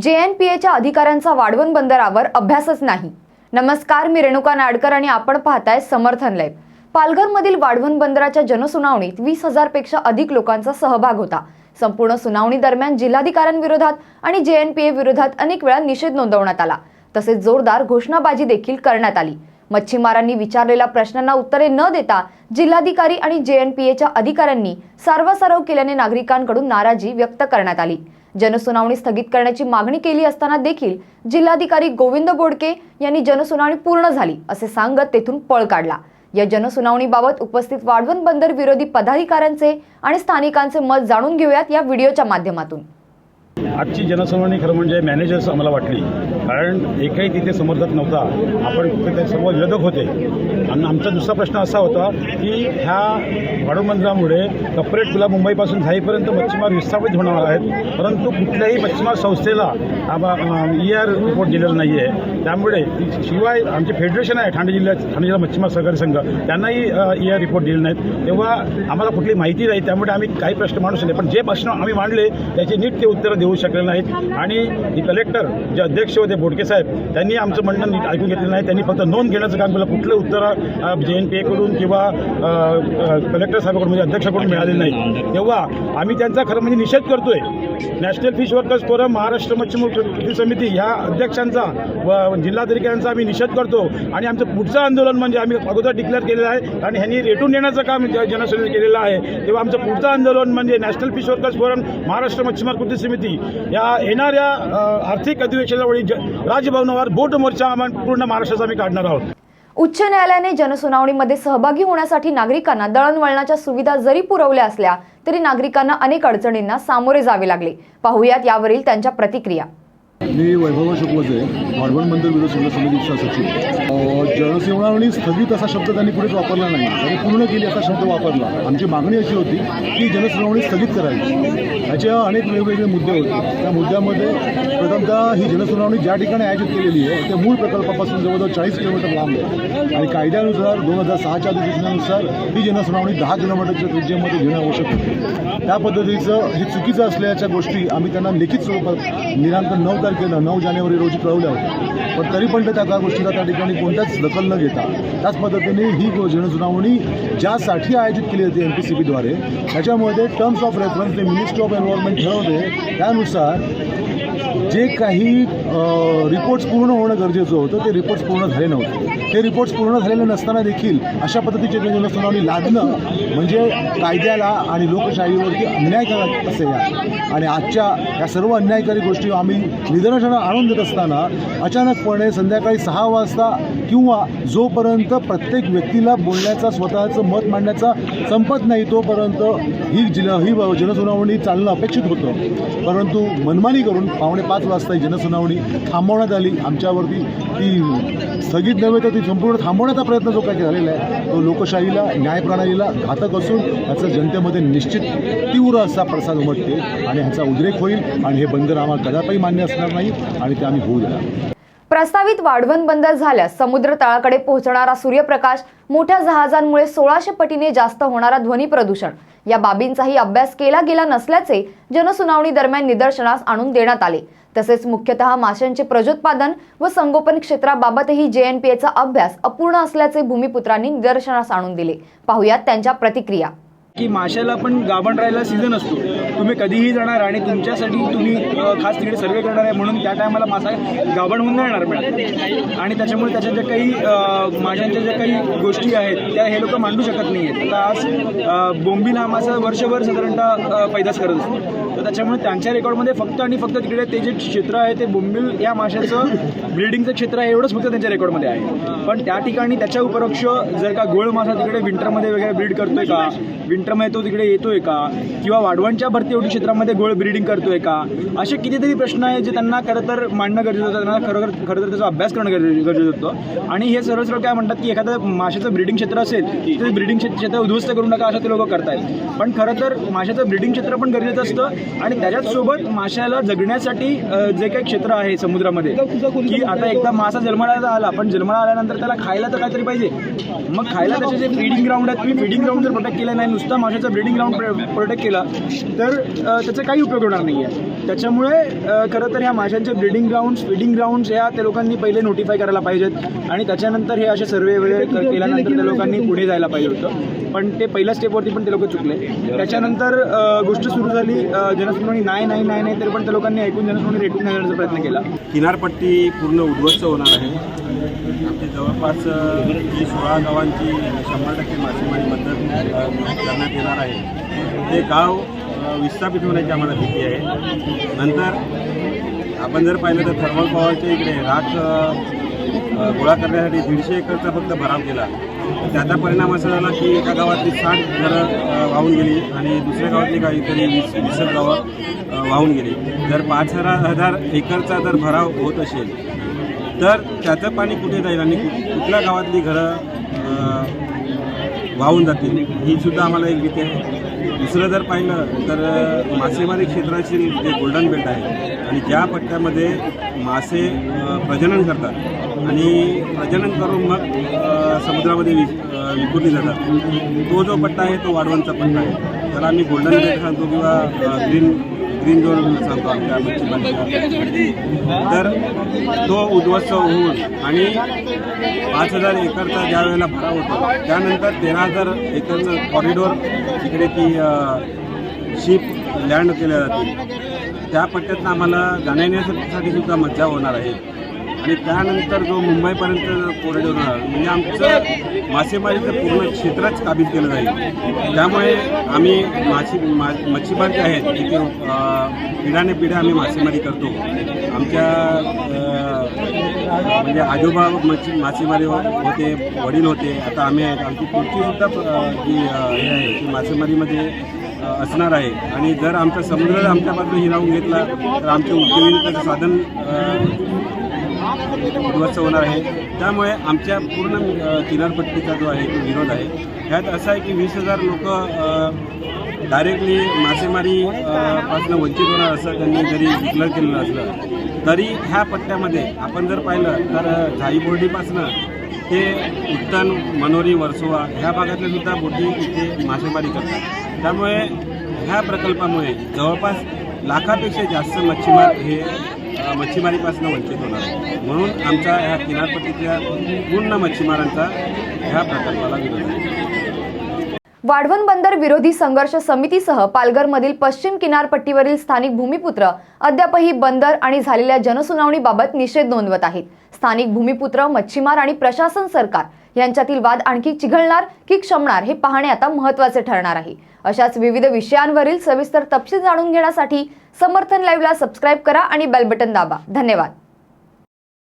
जे N P एच्या अधिकाऱ्यांचा वाढवण बंदरावर अभ्यासच नाही. नमस्कार मी रेणुका नाडकर आणि आपण पाहताय समर्थन लाईव्ह. पालघरमधील वाढवण बंदराच्या जनसुनावणीत वीस हजारपेक्षा अधिक लोकांचा सहभाग होता. संपूर्ण सुनावणी दरम्यान जिल्हाधिकाऱ्यांविरोधात आणि जे एन पी ए विरोधात अनेक वेळा निषेध नोंदवण्यात आला. तसेच जोरदार घोषणाबाजी देखील करण्यात आली. मच्छीमारांनी विचारलेल्या प्रश्नांना उत्तरे न देता जिल्हाधिकारी आणि जे एन पी एच्या अधिकाऱ्यांनी सारवासारव केल्याने नागरिकांकडून नाराजी व्यक्त करण्यात आली. जनसुनावणी स्थगित करण्याची मागणी केली असताना देखील जिल्हाधिकारी गोविंद बोडके यांनी जनसुनावणी पूर्ण झाली असे सांगत तेथून पळ काढला. या जनसुनावणीबाबत उपस्थित वाढवण बंदर विरोधी पदाधिकाऱ्यांचे आणि स्थानिकांचे मत जाणून घेऊयात या व्हिडिओच्या माध्यमातून. आजची जनसुनावणी खरं म्हणजे मॅनेजर्स आम्हाला वाटली. कारण एकही तिथे समर्थक नव्हता. आपण तिथे सर्व विरोधक होते. आणि आमचा दुसरा प्रश्न असा होता की ह्या वाढवबंदरामुळे कपरेट तुला मुंबईपासून जाईपर्यंत मच्छीमार विस्थापित होणार आहेत. परंतु कुठल्याही मच्छीमार संस्थेला ई आर रिपोर्ट दिलेला नाही आहे त्यामुळे शिवाय आमचे फेडरेशन आहे ठाणे जिल्ह्यात ठाणे जिल्हा मच्छीमार सहकारी संघ. त्यांनाही ई आर रिपोर्ट दिले नाहीत. तेव्हा आम्हाला कुठली माहिती नाही. त्यामुळे आम्ही काही प्रश्न मांडू शकले पण जे प्रश्न आम्ही मांडले त्याचे नीट ते उत्तरं देऊ शकले नाहीत. आणि कलेक्टर जे अध्यक्ष होते बोडके साहेब त्यांनी आमचं म्हणणं नीट ऐकून घेतलं नाही. त्यांनी फक्त नोंद घेण्याचं काम केलं. कुठलं उत्तर जे एन पी एकडून किंवा कलेक्टर साहेबाकडून म्हणजे अध्यक्षाकडून मिळालेलं नाही. तेव्हा आम्ही त्यांचा खरं म्हणजे निषेध करतोय. National fish workers forum Maharashtra मच्छीमार कृती समिती ह्या अध्यक्षांचा व जिल्हाधिकाऱ्यांचा आम्ही निषेध करतो. आणि आमचं पुढचं आंदोलन म्हणजे आम्ही अगोदर डिक्लेअर केलेलं आहे. आणि ह्यांनी रेटून देण्याचं काम ज- जनसेनेने केलेलं आहे. तेव्हा आमचं पुढचं आंदोलन म्हणजे national fish workers forum Maharashtra मच्छीमार कृती समिती या येणाऱ्या आर्थिक अधिवेशनावेळी राजभवनावर बोट मोर्चा आम्ही पूर्ण महाराष्ट्राचा आम्ही काढणार आहोत. उच्च न्यायालयाने जनसुनावणीमध्ये सहभागी होण्यासाठी नागरिकांना दळणवळणाच्या सुविधा जरी पुरवल्या असल्या तरी नागरिकांना अनेक अडचणींना सामोरे जावे लागले. पाहुयात यावरील त्यांच्या प्रतिक्रिया. मी वैभव शुक्लचे वाढवण मंदिर विरोध संघ समितीचा सचिव. अ, स्थगित असा शब्द त्यांनी कुठेच वापरला नाही. त्यांनी पूर्ण केली असा शब्द वापरला. आमची मागणी अशी होती की जनसुनावणी स्थगित करावी याच्या अनेक वेगवेगळे मुद्दे होते. त्या मुद्द्यामध्ये प्रथमतः ही जनसुनावणी ज्या ठिकाणी आयोजित केलेली आहे त्या मूळ प्रकल्पापासून जवळजवळ चाळीस किलोमीटर लांब आहे. आणि कायद्यानुसार दोन हजार सहाच्या अधिसूचनेनुसार ही जनसुनावणी दहा किलोमीटरच्या त्रिज्येमध्ये घेणं आवश्यक होते. त्या पद्धतीचं हे चुकीचं असल्याच्या गोष्टी आम्ही त्यांना लिखित स्वरूपात दिनांक नऊ तारखेला नऊ जानेवारी रोजी कळवल्या होत्या पण तरी पण ते त्या गोष्टीला त्या ठिकाणी कोणत्याच दखल न घेता त्याच पद्धतीने ही जनसुनावणी ज्यासाठी आयोजित केली होती एम पी सी बीद्वारे त्याच्यामध्ये टर्म्स ऑफ रेफरन्स जे मिनिस्ट्री ऑफ एन्व्हायरमेंट ठरवते. त्यानुसार जे काही रिपोर्ट्स पूर्ण होणं गरजेचं होतं ते रिपोर्ट्स पूर्ण झाले नव्हते. ते रिपोर्ट्स पूर्ण झालेले नसताना देखील अशा पद्धतीचे सुनावणी लादणं म्हणजे कायद्याला आणि लोकशाहीवरती अन्याय करत असे आणि आजच्या या सर्व अन्यायकारी गोष्टी आम्ही निदर्शनं आणून देत असताना अचानकपणे संध्याकाळी सहा वाजता किंवा जोपर्यंत प्रत्येक व्यक्तीला बोलण्याचा स्वतःचं मत मांडण्याचा संपत नाही तोपर्यंत ही जिल ही जनसुनावणी चालणं अपेक्षित होतं. परंतु मनमानी करून पावणे पाच वाजता ही जनसुनावणी थांबवण्यात आली. आमच्यावरती ती स्थगित नव्हे तर ती संपूर्ण थांबवण्याचा प्रयत्न जो काही झालेला आहे तो लोकशाहीला न्यायप्रणालीला घातक असून याचा जनतेमध्ये निश्चित तीव्र असा प्रसाद उमटते आणि ह्याचा उद्रेक होईल आणि हे बंदर आम्हाला कदापि मान्य असणार नाही आणि ते आम्ही होऊ देणार. प्रस्तावित वाढवण बंदर झाल्यास समुद्र तळाकडे पोहोचणारा सूर्यप्रकाश मोठ्या जहाजांमुळे सोळाशे पटीने जास्त होणारा ध्वनी प्रदूषण. या बाबींचाही अभ्यास केला गेला नसल्याचे जनसुनावणी दरम्यान निदर्शनास आणून देण्यात आले. तसेच मुख्यतः माशांचे प्रजोत्पादन व संगोपन क्षेत्राबाबतही जेएनपीएचा अभ्यास अपूर्ण असल्याचे भूमिपुत्रांनी निदर्शनास आणून दिले. पाहुयात त्यांच्या प्रतिक्रिया. की माशाला पण गाभण राहायला सीझन असतो. तुम्ही कधीही जाणार आणि तुमच्यासाठी तुम्ही खास तिकडे सर्वे करणार आहे म्हणून त्या टायमाला मासा गाभण होऊन नाही मॅडम आणि त्याच्यामुळे त्याच्या ज्या काही माशांच्या ज्या काही गोष्टी आहेत त्या हे लोक मांडू शकत नाही आहेत आता आज अ, बोंबील हा मासा वर्षभर साधारणतः पैदास करत असतो. त्याच्यामुळे त्यांच्या रेकॉर्डमध्ये फक्त आणि फक्त तिकडे ते जे क्षेत्र आहे ते बोंबील या माशाचं ब्रीडिंगचं क्षेत्र आहे एवढंच फक्त त्यांच्या रेकॉर्डमध्ये आहे. पण त्या ठिकाणी त्याच्या उपरोक्ष जर का गोळ मासा तिकडे विंटरमध्ये वगैरे ब्रीड करतोय का विंटरमध्ये तो तिकडे येतोय का किंवा वाढवणच्या भरती एवढी क्षेत्रामध्ये गोळ ब्रीडिंग करतोय का असे कितीतरी प्रश्न आहे जे त्यांना खरं तर मांडणं गरजेचं होतं त्यांना खरोखर खरं तर त्याचा अभ्यास करणं गरजे- गरजेचं होतं. आणि हे सरळ सरळ काय म्हणतात की एखादं माशाचं ब्रीडिंग क्षेत्र असेल ते ब्रीडिंग क्षेत्र उद्ध्वस्त करू नका असं ते लोक करतायत. पण खरं तर माशाचं ब्रीडिंग क्षेत्र पण गरजेचं असतं आणि त्याच्याच सोबत माशाला जगण्यासाठी जे काही क्षेत्र आहे समुद्रामध्ये की आता एकदा मासा जन्माला आला पण जन्माला आल्यानंतर त्याला खायला तर काहीतरी पाहिजे. मग खायला त्याचे जे फीडिंग ग्राउंड आहेत तुम्ही फीडिंग ग्राउंड जर प्रोटेक्ट केलं नाही नुसता माशाचा ब्रीडिंग ग्राउंड प्रोटेक्ट केला तर त्याचा काही उपयोग होणार नाही आहे त्याच्यामुळे खरं तर ह्या माशांचे ब्रिडिंग ग्राउंड्स फीडिंग ग्राउंड्स ह्या त्या लोकांनी पहिले नोटिफाय करायला पाहिजेत. आणि त्याच्यानंतर हे असे सर्वे वगैरे क- केल्यानंतर त्या लोकांनी पुढे जायला पाहिजे होतं. पण ते पहिल्या स्टेपवरती पण ते लोक चुकले. त्याच्यानंतर गोष्ट सुरू झाली जनसुनावणी नाही नाही नाही नाही तरी पण त्या लोकांनी ऐकून जनसुनावणी रेटून नेण्याचा प्रयत्न केला. किनारपट्टी पूर्ण उद्ध्वस्त होणार आहे. आमची जवळपास जी सोळा गावांची शंभर टक्के मासेमारी मदत करण्यात येणार आहे. ते गाव विस्थापित होण्याची आम्हाला भीती आहे. नंतर आपण जर पाहिलं तर थर्मल पॉवरच्या इकडे राख गोळा करण्यासाठी दीडशे एकरचा फक्त भराव केला. तर त्याचा परिणाम असा झाला की एका गावातली साठ घरं वाहून गेली आणि दुसऱ्या गावातली काहीतरी वीस वीस गावं वाहून गेली. जर पाच हजार हजार एकरचा जर भराव होत असेल तर त्याचं पाणी कुठे जाईल आणि कुठल्या गावातली घरं वाहून जातील ही सुद्धा आम्हाला एक भीती आहे. दुसरं जर पाहिलं तर मासेमारी क्षेत्राची जे गोल्डन बेल्ट आहे आणि ज्या पट्ट्यामध्ये मासे प्रजनन करतात आणि प्रजनन करून मग समुद्रामध्ये वि विकुरली जातात. तो जो पट्टा आहे तो वाढवणचा पट्टा आहे. त्याला आम्ही गोल्डन बेल्ट सांगतो किंवा ग्रीन ग्रीन झोन सांगतो आमच्या मच्छीमारीच्या तर तो उद्ध्वस्त होऊन आणि पाच हजार एकरचा ज्या वेळेला भराव होतो त्यानंतर तेरा हजार एकरचं कॉरिडोर तिकडे ती शिप लँड केल्या जाते त्या पट्ट्यातनं आम्हाला जाण्यासाठी सुद्धा मज्जा होणार आहे. आणि त्यानंतर जो मुंबईपर्यंत कॉरिडोर होणार म्हणजे आमचं मासेमारीचं पूर्ण क्षेत्रच काबीज केलं जाईल. त्यामुळे आम्ही मासे मा मच्छीमार जे आहेत तिथे पिढ्याने पिढ्या आम्ही मासेमारी करतो. आमच्या म्हणजे आजोबा मच्छी मासेमारी हो- होते वडील होते. आता आम्ही आहेत. आमची पुढचीसुद्धा जी हे आहे ती मासेमारीमध्ये असणार आहे. आणि जर आमचा समुद्र आमच्यापासून हिरावून घेतला तर आमचे उपजीविकेचं साधन उद्ध्वस्त होणार आहे. त्यामुळे आमच्या पूर्ण किनारपट्टीचा जो आहे तो विरोध आहे. ह्यात असं आहे की वीस हजार लोक डायरेक्टली मासेमारी पासनं वंचित होणार असं त्यांनी जरी डिक्लेअर केलेलं असलं तरी ह्या पट्ट्यामध्ये आपण जर पाहिलं तर झाईबोर्डीपासनं ते उत्तन मनोरी वर्सोवा ह्या भागातल्या सुद्धा बोटी इथे मासेमारी करतात. त्यामुळे ह्या प्रकल्पामुळे जवळपास लाखापेक्षा जास्त मच्छीमार हे मच्छीमारीपासून वंचित होणार आहे म्हणून आमच्या ह्या किनारपट्टीतल्या पूर्ण मच्छीमारांचा ह्या प्रकल्पाला विरोध आहे. वाढवण बंदर विरोधी संघर्ष समितीसह पालघरमधील पश्चिम किनारपट्टीवरील स्थानिक भूमिपुत्र अद्यापही बंदर आणि झालेल्या जनसुनावणीबाबत निषेध नोंदवत आहेत. स्थानिक भूमिपुत्र मच्छीमार आणि प्रशासन सरकार यांच्यातील वाद आणखी चिघळणार की क्षमणार हे पाहणे आता महत्त्वाचे ठरणार आहे. अशाच विविध विषयांवरील सविस्तर तपशील जाणून घेण्यासाठी समर्थन लाईव्हला सबस्क्राईब करा आणि बेल बटन दाबा. धन्यवाद.